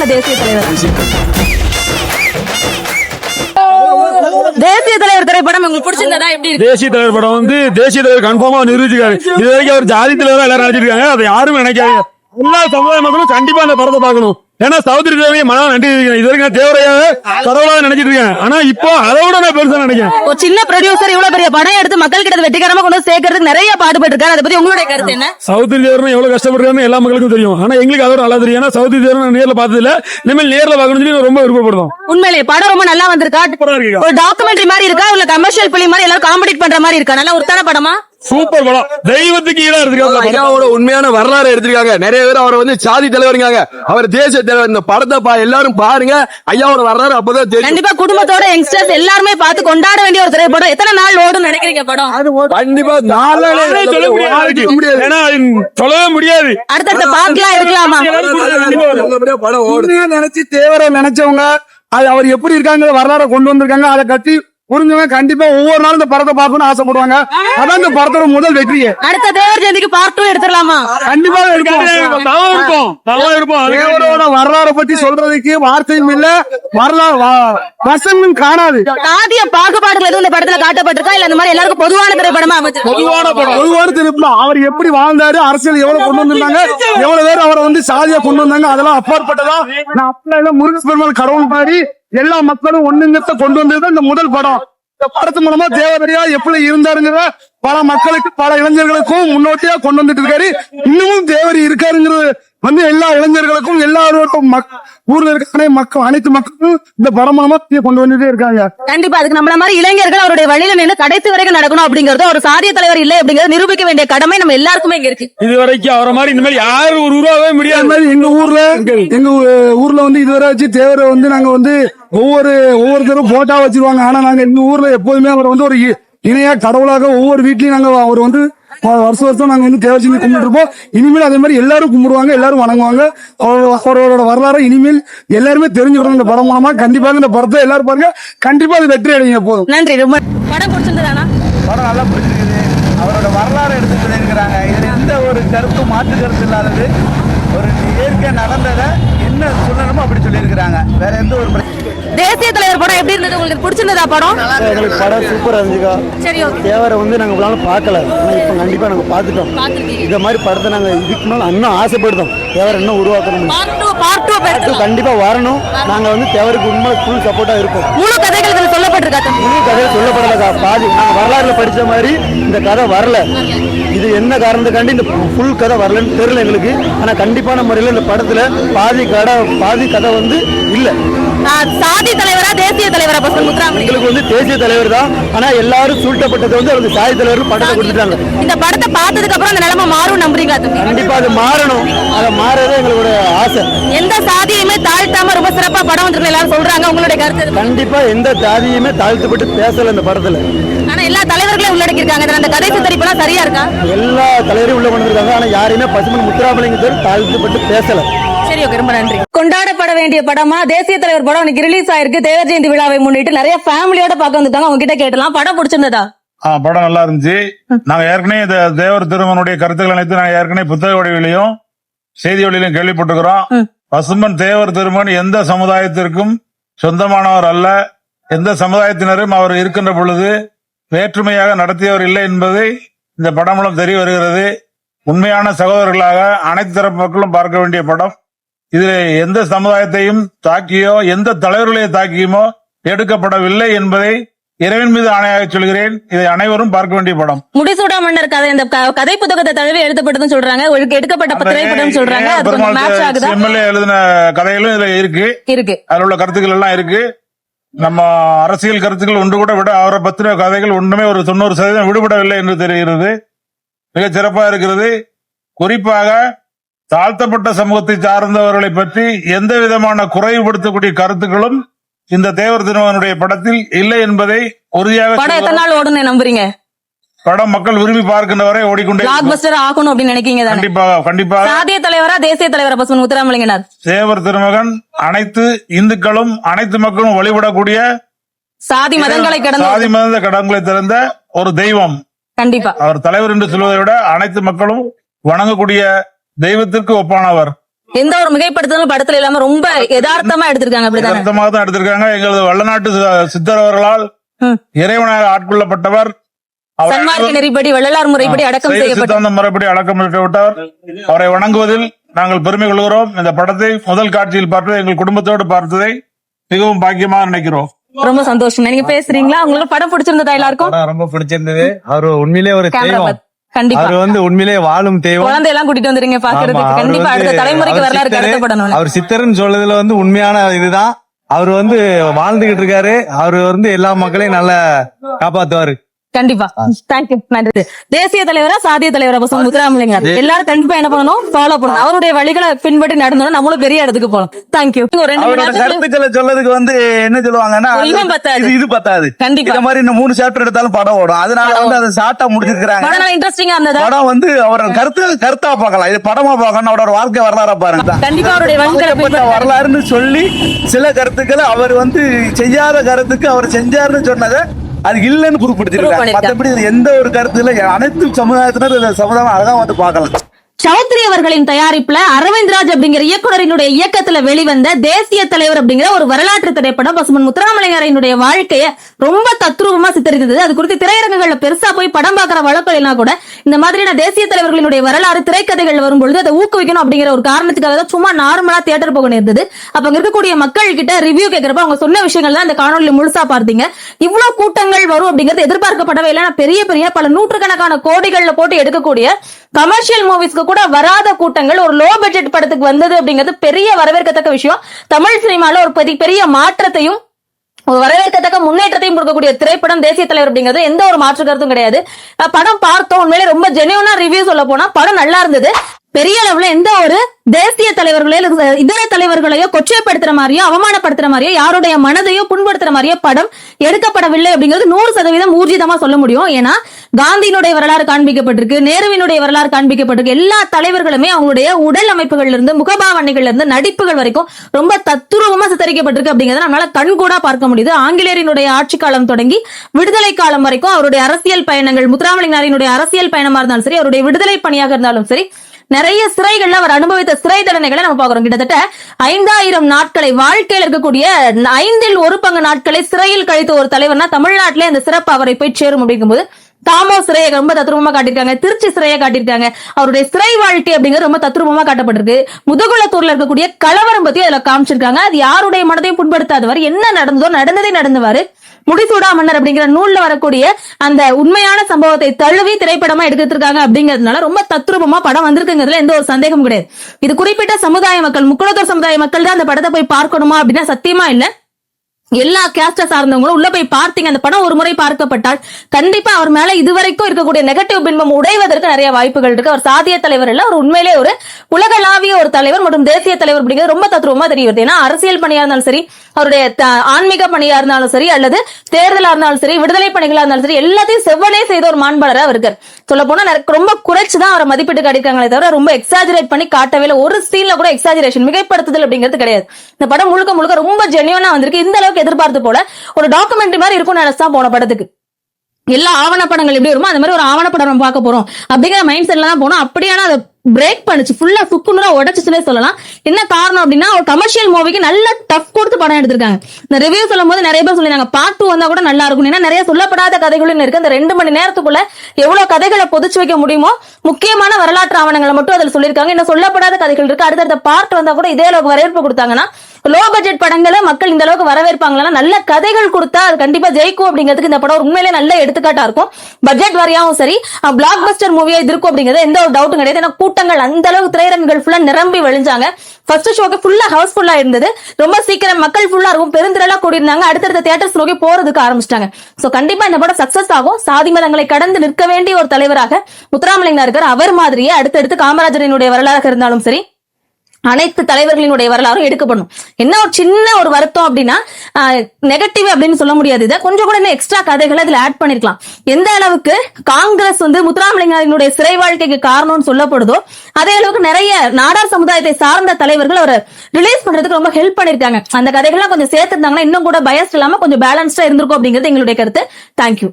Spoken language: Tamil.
இல்ல தேசிய தலைவர். தேசிய தலைவர் திரைப்படம் உங்களுக்கு பிடிச்சிருந்ததா? எப்படி இருக்கு? தேசிய தலைவர் படம் வந்து தேசிய தலைவர் கன்ஃபார்மா நிரூபிச்சிருக்காரு. இது வரைக்கும் அவர் ஜாதி தலைவரா எல்லாரும் அழைச்சிருக்காங்க அதை யாரும் நினைக்காது எல்லா சமுதாய மக்களும் கண்டிப்பா அந்த படத்தை பார்க்கணும். ஏன்னா சௌத்ரி தேவையை மனம் நன்றி இருக்கேன் இது வரைக்கும் தேவரையாக கடவுளாக நினைச்சிட்டு இருக்கேன். ஆனா இப்போ அதை விட நான் பெருசா நினைக்கிறேன். ஒரு சின்ன ப்ரொடியூசர் இவ்வளவு பெரிய படம் எடுத்து மக்கள் கிட்ட வெற்றிகரமா கொண்டு சேர்க்கறதுக்கு நிறைய பாடுபட்டு இருக்காரு அதை பத்தி உங்களுடைய கருத்து என்ன? சௌத்ரி தேவர்னு எவ்வளவு கஷ்டப்படுறாருன்னு எல்லா மக்களுக்கும் தெரியும். ஆனா எங்களுக்கு அதோட நல்லா தெரியும். ஏன்னா சௌத்ரி தேவர் நான் நேர்ல பார்த்தது இல்ல இனிமேல் நேர்ல பார்க்கணும்னு சொல்லி ரொம்ப விருப்பப்படுறோம். உண்மையிலேயே படம் ரொம்ப நல்லா வந்திருக்கா. ஒரு டாக்குமெண்ட்ரி மாதிரி இருக்கா? இல்ல கமர்ஷியல் பிலிம் மாதிரி எல்லாரும் காமெடி பண்ற மாதிரி இருக்கா? நல்லா ஒருத்தான படமா? சூப்பர் படம். தெய்வத்துக்கு ஈடா இருக்கு அந்த படம். ஐயாவோட உண்மையான வரலாறு எடுத்திருக்காங்க. நிறைய பேர் அவரை வந்து சாதி தலைவருங்காங்க அவர் தேசிய தலைவர். இந்த படத்தை பா எல்லாரும் பாருங்க. ஐயாவோட வரலாறு அப்பதான் தெரியும். கண்டிப்பா குடும்பத்தோட யங்ஸ்டர்ஸ் எல்லாருமே பார்த்து கொண்டாட வேண்டிய ஒரு திரைப்படம். எத்தனை நாள் ஓடும் நினைக்கிறீங்க படம்? கண்டிப்பா சொல்ல முடியாது. ஏன்னா சொல்லவே முடியாது. அடுத்தடுத்த பார்க்கலாம் எடுக்கலாமா? நல்லபடியா படம் நினைச்சு தேவரை நினைச்சவங்க அது அவர் எப்படி இருக்காங்க வரலாற கொண்டு வந்திருக்காங்க. அதை கட்டி புரிஞ்சவங்க கண்டிப்பா ஒவ்வொரு நாளும் இந்த படத்தை பார்க்கணும்னு ஆசைப்படுவாங்க. அதான் இந்த படத்தோட முதல் வெற்றியே. அடுத்த தேவர் ஜெயந்திக்கு பார்ட் டூ எடுத்துடலாமா? கண்டிப்பா நாம இருப்போம். நாம இருப்போம் தேவரோட வரலாறை பத்தி சொல்றதுக்கு வார்த்தையும் இல்ல. வரலாறு வசனம் காணாது. சாதிய பாகுபாடுகள் எதுவும் இந்த படத்துல காட்டப்பட்டிருக்கா? இல்ல அந்த மாதிரி எல்லாருக்கும் பொதுவான திரைப்படமா பொதுவான படம். பொதுவான திருப்பம் அவர் எப்படி வாழ்ந்தாரு? அரசியல் எவ்வளவு கொண்டு வந்திருந்தாங்க? எவ்வளவு பேர் அவரை வந்து சாதியா கொண்டு வந்தாங்க? அதெல்லாம் அப்பாற்பட்டதா? நான் அப்பா முருகன் பெருமாள் கடவுள் மாதிரி எல்லா மக்களும் ஒண்ணுங்கத்த கொண்டு வந்தது இந்த முதல் படம். இந்த படத்து மூலமா தேவதரியா எப்படி இருந்தாருங்கிற பல மக்களுக்கு பல இளைஞர்களுக்கும் முன்னோட்டியா கொண்டு வந்துட்டு இருக்காரு. இன்னமும் தேவரி இருக்காருங்கிறது வந்து எல்லா இளைஞர்களுக்கும் எல்லாருக்கும் மக்- ஊர்ல இருக்கிற மக்கள் அனைத்து மக்களும் இந்த படம் மூலமா கொண்டு வந்துட்டே இருக்காங்க. கண்டிப்பா அதுக்கு நம்மள மாதிரி இளைஞர்கள் அவருடைய வழியில நின்று கடைசி வரைக்கும் நடக்கணும் அப்படிங்கறது ஒரு சாதிய தலைவர் இல்லை அப்படிங்கறத நிரூபிக்க வேண்டிய கடமை நம்ம எல்லாருக்குமே இங்க இருக்கு. இது வரைக்கும் அவரை மாதிரி இந்த மாதிரி யாரும் ஒரு உருவாகவே முடியாது. மாதிரி எங்க ஊர்ல எங்க ஊர்ல வந்து இதுவரை வச்சு தேவரை வந்து நாங்க வந்து ஒவ்வொரு ஒவ்வொருத்தரும் போட்டா வச்சிருவாங்க. ஆனா நாங்க எங்க ஊர்ல எப்போதுமே அவரை வந்து ஒரு இ- இணையா கடவுளாக ஒவ்வொரு வீட்லயும் நாங்க அவர் வந்து வருஷம் வருஷம் நாங்க வந்து தேவர் செஞ்சு கும்பிட்டு இருப்போம் இனிமேல் அதே மாதிரி எல்லாரும் கும்பிடுவாங்க எல்லாரும் வணங்குவாங்க. அவர்- அவரோட வரலாறு இனிமேல் எல்லாருமே தெரிஞ்சுக்கணும் இந்த படம் மூலமா. கண்டிப்பாக இந்த படத்தை எல்லாரும் பாருங்க. கண்டிப்பா அது வெற்றி அடைங்க போதும். நன்றி ரொம்ப படம் பிடிச்சிருந்ததானா? படம் நல்லா பிடிச்சிருக்குது. அவரோட வரலாறு எடுத்து சொல்லியிருக்கிறாங்க. இதுல எந்த ஒரு கருத்தும் மாற்று கருத்து இல்லாதது ஒரு இயற்கை நடந்ததை என்ன சொல்லணுமோ அப்படி சொல்லியிருக்கிறாங்க. வேற எந்த ஒரு தேசிய தலைவர் படம் எப்படி இருந்தது? உங்களுக்கு பிடிச்சிருந்ததா படம்? எங்களுக்கு படம் சூப்பரா இருந்துச்சுக்கா. சரி தேவரை வந்து நாங்க இவ்வளவு நாள் பார்க்கல. ஆனா இப்ப கண்டிப்பா நாங்க பார்த்துட்டோம். இந்த மாதிரி படத்தை நாங்க இதுக்கு மேல இன்னும் ஆசைப்படுதோம். தேவரை இன்னும் உருவாக்கணும். பார்ட் டூ பார்ட் டூ இது கண்டிப்பா வரணும். நாங்க வந்து தேவருக்கு உண்மை ஃபுல் சப்போர்ட்டா இருப்போம். முழு கதைகள் சொல்லப்பட்டிருக்கா தம்பி? கதை சொல்லப்படலக்கா. பாதி நாங்க வரலாறுல படிச்ச மாதிரி இந்த கதை வரல. இது என்ன காரணத்துக்காண்டி இந்த ஃபுல் கதை வரலன்னு தெரியல எங்களுக்கு. ஆனா கண்டிப்பான முறையில இந்த படத்துல பாதி கதை பாதி கதை வந்து இல்ல. சாதி தலைவரா தேசிய தலைவரா பசங்க முத்துராமலிங்கம் எங்களுக்கு வந்து தேசிய தலைவர் தான் ஆனா எல்லாரும் சூழ்த்தப்பட்டது வந்து அவங்க சாதி தலைவர் படத்தை கொடுத்துட்டாங்க. இந்த படத்தை பார்த்ததுக்கு அப்புறம் அந்த நிலைமை மாறும் நம்புறீங்களா கண்டிப்பா அது மாறணும். அதை மாறதே எங்களோட ஆசை. எந்த சாதியுமே தாழ்த்தாம ரொம்ப சிறப்பா படம் வந்திருக்கு எல்லாரும் சொல்றாங்க. உங்களுடைய கருத்து? கண்டிப்பா எந்த ஜாதியுமே தாழ்த்தப்பட்டு பேசல இந்த படத்துல. ஆனா எல்லா தலைவர்களையும் உள்ளடக்கி இருக்காங்க இதுல அந்த கதை சித்தரிப்பெல்லாம் சரியா இருக்கா? எல்லா தலைவரையும் உள்ள கொண்டிருக்காங்க ஆனா யாரையுமே பசுமன் முத்துராமலிங்கத்தர் தாழ்த்தப்பட்டு பேசல. சரி ஓகே ரொம்ப நன்றி. கொண்டாடப்பட வேண்டிய படமா? தேசிய தலைவர் படம் இன்னைக்கு ரிலீஸ் ஆயிருக்கு. தேவர் ஜெயந்தி விழாவை முன்னிட்டு நிறைய ஃபேமிலியோட பார்க்க வந்துட்டாங்க அவங்க கிட்ட கேட்டலாம். படம் பிடிச்சிருந்ததா? ஆ படம் நல்லா இருந்துச்சு. நாங்க ஏற்கனவே இந்த தேவர் திருமனுடைய கருத்துக்கள் அனைத்து நாங்க ஏற்கனவே புத்தக வடிவிலையும் செய்தி வழியிலும் கேள்விப்பட்டிருக்கிறோம். ம். பசும்பன் தேவர் திருமன் எந்த சமுதாயத்திற்கும் சொந்தமானவர் அல்ல. எந்த சமுதாயத்தினரும் அவர் இருக்கின்ற பொழுது வேற்றுமையாக நடத்தியவர் இல்லை என்பதை இந்த படம் மூலம் தெரிய வருகிறது. உண்மையான சகோதரர்களாக அனைத்து தரப்பு மக்களும் பார்க்க வேண்டிய படம். இதில் எந்த சமுதாயத்தையும் தாக்கியோ எந்த தலைவர்களை தாக்கியுமோ எடுக்கப்படவில்லை என்பதை இறைவன் மீது ஆணையாக சொல்கிறேன். இதை அனைவரும் பார்க்க வேண்டிய படம். முடிசூடா மன்னர் கதை இந்த கதை புத்தகத்தை தழுவி எழுதப்பட்டதுன்னு சொல்றாங்க. எடுக்கப்பட்ட திரைப்படம் சொல்றாங்க. எம்எல்ஏ எழுதின கதைகளும் இதுல இருக்கு. இருக்கு. அதுல உள்ள கருத்துக்கள் எல்லாம் இருக்கு. நம்ம அரசியல் கருத்துக்கள் ஒன்று கூட விட அவரை பத்தின கதைகள் ஒன்றுமே ஒரு தொண்ணூறு சதவீதம் விடுபடவில்லை என்று தெரிகிறது. மிக சிறப்பா இருக்கிறது. குறிப்பாக தாழ்த்தப்பட்ட சமூகத்தை சார்ந்தவர்களை பற்றி எந்த விதமான குறைவுபடுத்தக்கூடிய கருத்துக்களும் இந்த தேவர் திருமகனுடைய படத்தில் இல்லை என்பதை உறுதியாக படம் எத்தனை. நாள் ஓடும்னு நம்புறீங்க? படம் மக்கள் விரும்பி பார்க்கின்ற வரை ஓடிக்கொண்டே ஆகணும் அப்படின்னு நினைக்கீங்க கண்டிப்பாக கண்டிப்பாக. சாதிய தலைவரா தேசிய தலைவரா பசுமன் முத்துராமலிங்கனார் தேவர் திருமகன் அனைத்து இந்துக்களும் அனைத்து மக்களும் வழிபடக்கூடிய சாதி மதங்களை சாதி கடந்து மத கடன்களை திறந்த ஒரு தெய்வம். கண்டிப்பா. அவர் தலைவர் என்று சொல்வதை விட அனைத்து மக்களும் வணங்கக்கூடிய தெய்வத்திற்கு ஒப்பானவர். எந்த ஒரு மிகைப்படுத்தலும் படத்துல இல்லாம ரொம்ப யதார்த்தமா எடுத்திருக்காங்க யதார்த்தமாக தான் எடுத்திருக்காங்க. எங்களது வள்ளநாட்டு சி- சித்தர் அவர்களால் ஆட்கொள்ளப்பட்டவர். அவர் சன்மார்க்க நெறிப்படி வள்ளலார் முறைப்படி அடக்கம் செய்யப்பட்ட முறைப்படி அடக்கம் விட்டவர் அவரை வணங்குவதில் நாங்கள் பெருமை கொள்கிறோம். இந்த படத்தை முதல் காட்சியில் பார்த்தது எங்கள் குடும்பத்தோடு பார்த்ததை மிகவும் பாக்கியமாக நினைக்கிறோம். ரொம்ப சந்தோஷம் நீங்க பேசுறீங்களா? உங்களுக்கு படம் பிடிச்சிருந்ததா எல்லாருக்கும்? ரொம்ப பிடிச்சிருந்தது. அவர் உண்மையிலே ஒரு தெய்வம். கண்டிப்பா. அவர் வந்து உண்மையிலே வாழும் தெய்வம். குழந்தை எல்லாம் கூட்டிட்டு வந்துருங்க பாக்குறதுக்கு. கண்டிப்பா அடுத்த தலைமுறைக்கு வரலாறு கடத்தப்படணும் அவர் சித்தர்னு சொல்றதுல வந்து உண்மையான இதுதான். அவர் வந்து வாழ்ந்துகிட்டு இருக்காரு. அவர் வந்து எல்லா மக்களையும் நல்லா காப்பாத்துவாரு. கண்டிப்பா. தேங்க்யூ நன்றி. தேசிய தலைவரா சாதிய தலைவரா பசங்க முத்துராமலிங்கர் எல்லாரும் கண்டிப்பா என்ன பண்ணணும்? ஃபாலோ பண்ணணும். அவருடைய வழிகளை பின்பற்றி நடந்தோம் நம்மளும் பெரிய இடத்துக்கு போகலாம் தேங்க்யூ கருத்துக்களை சொல்லதுக்கு வந்து என்ன சொல்லுவாங்கன்னா. இது பத்தாது. கண்டிப்பா. இந்த மாதிரி இன்னும் மூணு சாப்டர் எடுத்தாலும் படம் ஓடும். அதனால வந்து அதை ஷார்ட்டா முடிச்சிருக்காங்க படம் இன்ட்ரெஸ்டிங்கா இருந்ததா? படம் வந்து அவர் கருத்து கருத்தா பார்க்கலாம். இது படமா பார்க்கணும் அவரோட வாழ்க்கை வரலாறா பாருங்க. கண்டிப்பா அவருடைய வழிகளை வரலாறுன்னு சொல்லி சில கருத்துக்களை அவர் வந்து செய்யாத கருத்துக்கு அவர் செஞ்சாருன்னு சொன்னதை அது இல்லைன்னு பண்ணிருக்காங்க. மற்றபடி எந்த ஒரு கருத்து இல்லை. அனைத்து சமுதாயத்தினர் சமுதாயம் அழகா வந்து பார்க்கலாம். சௌத்ரி அவர்களின் தயாரிப்புல அரவிந்த்ராஜ் அப்படிங்கிற இயக்குனரினுடைய இயக்கத்துல வெளிவந்த தேசிய தலைவர் அப்படிங்கிற ஒரு வரலாற்று திரைப்படம் பசுமன் முத்துராமலிங்கரையினுடைய வாழ்க்கைய ரொம்ப தத்ரூபமா சித்தரித்தது. அது குறித்து திரையரங்குகள்ல பெருசா போய் படம் பாக்குற வழக்கம் கூட இந்த மாதிரியான தேசிய தலைவர்களினுடைய வரலாறு திரைக்கதைகள் வரும்பொழுது அதை ஊக்குவிக்கணும் அப்படிங்கிற ஒரு காரணத்துக்காக தான் சும்மா நார்மலா தியேட்டர் போக நேர்ந்தது. அப்ப அங்க இருக்கக்கூடிய மக்கள் கிட்ட ரிவ்யூ கேட்கிறப்ப அவங்க சொன்ன விஷயங்கள் தான் இந்த காணொலி முழுசா பார்த்தீங்க. இவ்வளவு கூட்டங்கள் வரும் அப்படிங்கிறது எதிர்பார்க்கப்படவே இல்லை. பெரிய பெரிய பல நூற்றுக்கணக்கான கோடிகள்ல போட்டு எடுக்கக்கூடிய கமர்ஷியல் மூவிஸ்க்கு கூட வராத கூட்டங்கள் ஒரு லோ பட்ஜெட் படத்துக்கு வந்தது அப்படிங்கிறது பெரிய வரவேற்கத்தக்க விஷயம். தமிழ் சினிமால ஒரு பெரிய- பெரிய மாற்றத்தையும் ஒரு வரவேற்கத்தக்க முன்னேற்றத்தையும் கொடுக்கக்கூடிய திரைப்படம் தேசிய தலைவர் அப்படிங்கிறது எந்த ஒரு மாற்று கருத்தும் கிடையாது. படம் பார்த்தோம். உண்மையிலே ரொம்ப ஜெனியூனா ரிவ்யூ சொல்ல போனா படம் நல்லா இருந்தது. பெரிய அளவுல எந்த ஒரு தேசிய தலைவர்களையோ இதர தலைவர்களையோ கொச்சைப்படுத்துற மாதிரியோ அவமானப்படுத்துற மாதிரியோ யாருடைய மனதையோ புண்படுத்துற மாதிரியோ படம் எடுக்கப்படவில்லை அப்படிங்கிறது நூறு சதவீதம் ஊர்ஜிதமா சொல்ல முடியும். ஏன்னா காந்தியினுடைய வரலாறு காண்பிக்கப்பட்டிருக்கு நேருவினுடைய வரலாறு காண்பிக்கப்பட்டிருக்கு. எல்லா தலைவர்களுமே அவங்களுடைய உடல் அமைப்புகள்ல இருந்து முகபாவனைகள்ல இருந்து நடிப்புகள் வரைக்கும் ரொம்ப தத்துரூபமா சித்தரிக்கப்பட்டிருக்கு அப்படிங்கறத நம்மளால கண்கூடா பார்க்க முடியுது. ஆங்கிலேயரினுடைய ஆட்சி காலம் தொடங்கி விடுதலை காலம் வரைக்கும் அவருடைய அரசியல் பயணங்கள் முத்துராமலிங்கரினுடைய அரசியல் பயணமா இருந்தாலும் சரி அவருடைய விடுதலை பணியாக இருந்தாலும் சரி நிறைய சிறைகள்ல அவர் அனுபவித்த சிறை தண்டனைகளை நம்ம பாக்குறோம் கிட்டத்தட்ட ஐந்தாயிரம் நாட்களை வாழ்க்கையில் இருக்கக்கூடிய ஐந்தில் ஒரு பங்கு நாட்களை சிறையில் கழித்த ஒரு தலைவர்னா தமிழ்நாட்டிலே அந்த சிறப்பு அவரை போய் சேரும் அப்படிங்கும்போது தாமோ சிறையை ரொம்ப தத்ரூபமா காட்டியிருக்காங்க. திருச்சி சிறையை காட்டியிருக்காங்க. அவருடைய சிறை வாழ்க்கை அப்படிங்கிறது ரொம்ப தத்ரூபமா காட்டப்பட்டிருக்கு. முதுகுளத்தூர்ல இருக்கக்கூடிய கலவரம் பத்தி அதுல காமிச்சிருக்காங்க. அது யாருடைய மனதையும் புண்படுத்தாதவர் என்ன நடந்ததோ நடந்ததே நடந்தவாறு முடிசூடா மன்னர் அப்படிங்கிற நூல்ல வரக்கூடிய அந்த உண்மையான சம்பவத்தை தழுவி திரைப்படமா எடுத்திருக்காங்க அப்படிங்கிறதுனால ரொம்ப தத்ரூபமா படம் வந்திருக்குங்கிறதுல எந்த ஒரு சந்தேகமும் கிடையாது. இது குறிப்பிட்ட சமுதாய மக்கள் முக்குளத்தூர் சமுதாய மக்கள் தான் அந்த படத்தை போய் பார்க்கணுமா அப்படின்னா சத்தியமா இல்லை. எல்லா கேஸ்ட சார்ந்தவங்களும் உள்ள போய் பார்த்தீங்க அந்த படம் ஒரு முறை பார்க்கப்பட்டால் கண்டிப்பா அவர் மேல இதுவரைக்கும் இருக்கக்கூடிய நெகட்டிவ் பின்பம் உடைவதற்கு நிறைய வாய்ப்புகள் இருக்கு. அவர் சாதிய தலைவர் இல்ல அவர் உண்மையிலே ஒரு உலகளாவிய ஒரு தலைவர் மற்றும் தேசிய தலைவர் அப்படிங்கிறது ரொம்ப தத்ரூபமா தெரிய வருது. ஏன்னா அரசியல் பணியா இருந்தாலும் சரி அவருடைய ஆன்மீக பணியா இருந்தாலும் சரி அல்லது தேர்தலா இருந்தாலும் சரி விடுதலை பணிகளா இருந்தாலும் சரி எல்லாத்தையும் செவ்வனே செய்த ஒரு மாண்பாளரா அவர் இருக்கார். சொல்ல போனா ரொம்ப குறைச்சுதான் அவரை மதிப்பிட்டு கிடைக்கிறாங்களே தவிர ரொம்ப எக்ஸாஜரேட் பண்ணி காட்டவே இல்லை. ஒரு சீன்ல கூட எக்ஸாஜரேஷன் மிகைப்படுத்துதல் அப்படிங்கிறது கிடையாது. இந்த படம் முழுக்க முழுக்க ரொம்ப ஜெனியூனா வந்திருக்கு. இந்த அளவுக்கு எதிர்பார்த்து போல ஒரு டாக்குமெண்ட்ரி மாதிரி இருக்கும் நினைச்சா போன படத்துக்கு. எல்லா ஆவணப்படங்கள் எப்படி வருமோ அந்த மாதிரி ஒரு ஆவணப்படம் நம்ம பார்க்க போறோம். அப்படிங்கிற மைண்ட் செட்ல தான் போனோம். அப்படியான அதை பிரேக் பண்ணுச்சு. ஃபுல்லா சுக்குநூறா உடைச்சுச்சுனே சொல்லலாம். என்ன காரணம் அப்படின்னா ஒரு கமர்ஷியல் மூவிக்கு நல்ல டஃப் கொடுத்து படம் எடுத்திருக்காங்க. இந்த ரிவ்யூ சொல்லும் போது நிறைய பேர் சொல்லிருந்தாங்க பார்ட் டூ வந்தா கூட நல்லா இருக்கும். ஏன்னா நிறைய சொல்லப்படாத கதைகளும் இருக்கு. அந்த ரெண்டு மணி நேரத்துக்குள்ள எவ்வளவு கதைகளை பொதிச்சு வைக்க முடியுமோ முக்கியமான வரலாற்று ஆவணங்களை மட்டும் அதில் சொல்லியிருக்காங்க. என்ன சொல்லப்படாத கதைகள் இருக்கு. அடுத்தடுத்த பார்ட் வந்தா கூட இதே அளவுக்கு வரவேற்பு கொடுத்தாங்கன்னா லோ பட்ஜெட் படங்களை மக்கள் இந்த அளவுக்கு வரவேற்பாங்களா நல்ல கதைகள் கொடுத்தா அது கண்டிப்பா ஜெயிக்கும் அப்படிங்கிறதுக்கு இந்த படம் உண்மையிலே நல்ல எடுத்துக்காட்டா இருக்கும். பட்ஜெட் வரையாவும் சரி பிளாக் பஸ்டர் மூவியா இது இருக்கும் அப்படிங்கிறது எந்த ஒரு டவுட்டும் கிடையாது. ஏன்னா கூட்டங்கள் அந்த அளவுக்கு திரையரங்குகள் ஃபுல்லா நிரம்பி வழிஞ்சாங்க. ஃபர்ஸ்ட் ஷோக்கு ஃபுல்லா ஹவுஸ்ஃபுல்லா இருந்தது. ரொம்ப சீக்கிரம் மக்கள் ஃபுல்லா இருக்கும். பெருந்திரளா கூடியிருந்தாங்க. அடுத்தடுத்த தியேட்டர்ஸ் நோக்கி போறதுக்கு ஆரம்பிச்சிட்டாங்க. சோ கண்டிப்பா இந்த படம் சக்சஸ் ஆகும். சாதி மதங்களை கடந்து நிற்க வேண்டிய ஒரு தலைவராக முத்துராமலிங்கா இருக்கார். அவர் மாதிரியே அடுத்தடுத்து காமராஜரினுடைய வரலாறாக இருந்தாலும் சரி அனைத்து தலைவர்களினுடைய வரலாறும் எடுக்கப்படும் என்ன ஒரு சின்ன ஒரு வருத்தம் அப்படின்னா நெகட்டிவ் அப்படின்னு சொல்ல முடியாது. இதை கொஞ்சம் கூட இன்னும் எக்ஸ்ட்ரா கதைகளை இதுல ஆட் பண்ணிருக்கலாம். எந்த அளவுக்கு காங்கிரஸ் வந்து முத்துராமலிங்கனுடைய சிறை வாழ்க்கைக்கு காரணம்னு சொல்லப்படுதோ அதே அளவுக்கு நிறைய நாடார் சமுதாயத்தை சார்ந்த தலைவர்கள் அவரை ரிலீஸ் பண்றதுக்கு ரொம்ப ஹெல்ப் பண்ணிருக்காங்க. அந்த கதைகள்லாம் கொஞ்சம் சேர்த்திருந்தாங்கன்னா இன்னும் கூட பயஸ்ட் இல்லாம கொஞ்சம் பேலன்ஸ்டா இருந்திருக்கும் அப்படிங்கிறது எங்களுடைய கருத்து. தேங்க்யூ